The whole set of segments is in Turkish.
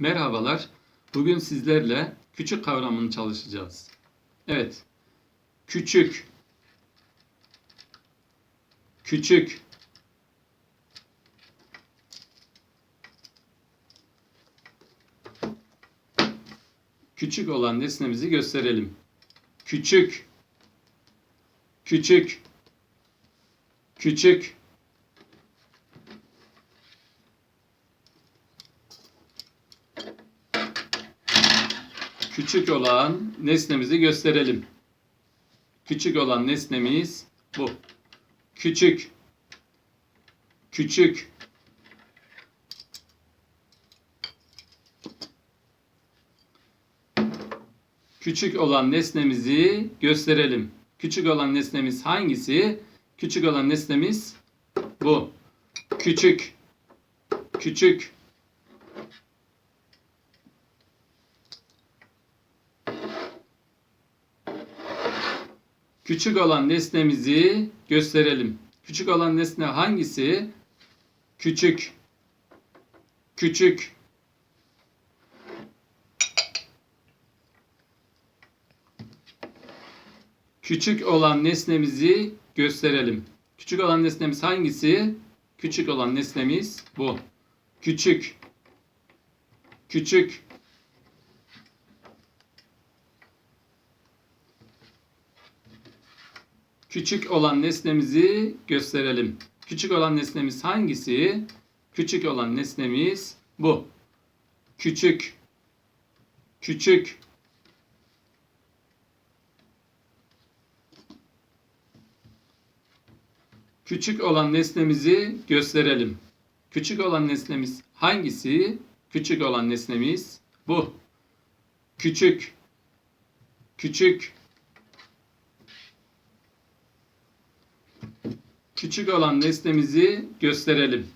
Merhabalar. Bugün sizlerle küçük kavramını çalışacağız. Evet. Küçük. Küçük. Küçük olan nesnemizi gösterelim. Küçük. Küçük. Küçük. Küçük olan nesnemizi gösterelim. Küçük olan nesnemiz bu. Küçük. Küçük. Küçük olan nesnemizi gösterelim. Küçük olan nesnemiz hangisi? Küçük olan nesnemiz bu. Küçük. Küçük. Küçük olan nesnemizi gösterelim. Küçük olan nesne hangisi? Küçük. Küçük. Küçük olan nesnemizi gösterelim. Küçük olan nesnemiz hangisi? Küçük olan nesnemiz bu. Küçük. Küçük. Küçük olan nesnemizi gösterelim. Küçük olan nesnemiz hangisi? Küçük olan nesnemiz bu. Küçük. Küçük. Küçük olan nesnemizi gösterelim. Küçük olan nesnemiz hangisi? Küçük olan nesnemiz bu. Küçük. Küçük. Küçük olan nesnemizi gösterelim.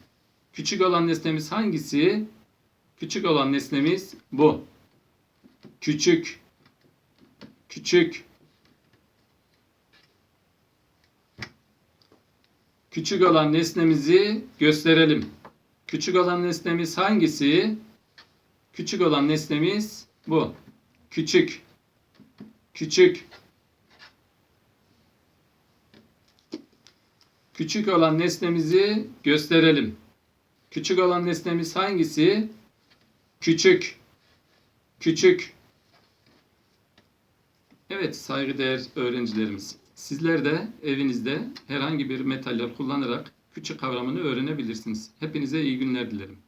Küçük olan nesnemiz hangisi? Küçük olan nesnemiz bu. Küçük. Küçük. Küçük olan nesnemizi gösterelim. Küçük olan nesnemiz hangisi? Küçük olan nesnemiz bu. Küçük. Küçük. Küçük olan nesnemizi gösterelim. Küçük olan nesnemiz hangisi? Küçük. Küçük. Evet saygıdeğer öğrencilerimiz. Sizler de evinizde herhangi bir metaller kullanarak küçük kavramını öğrenebilirsiniz. Hepinize iyi günler dilerim.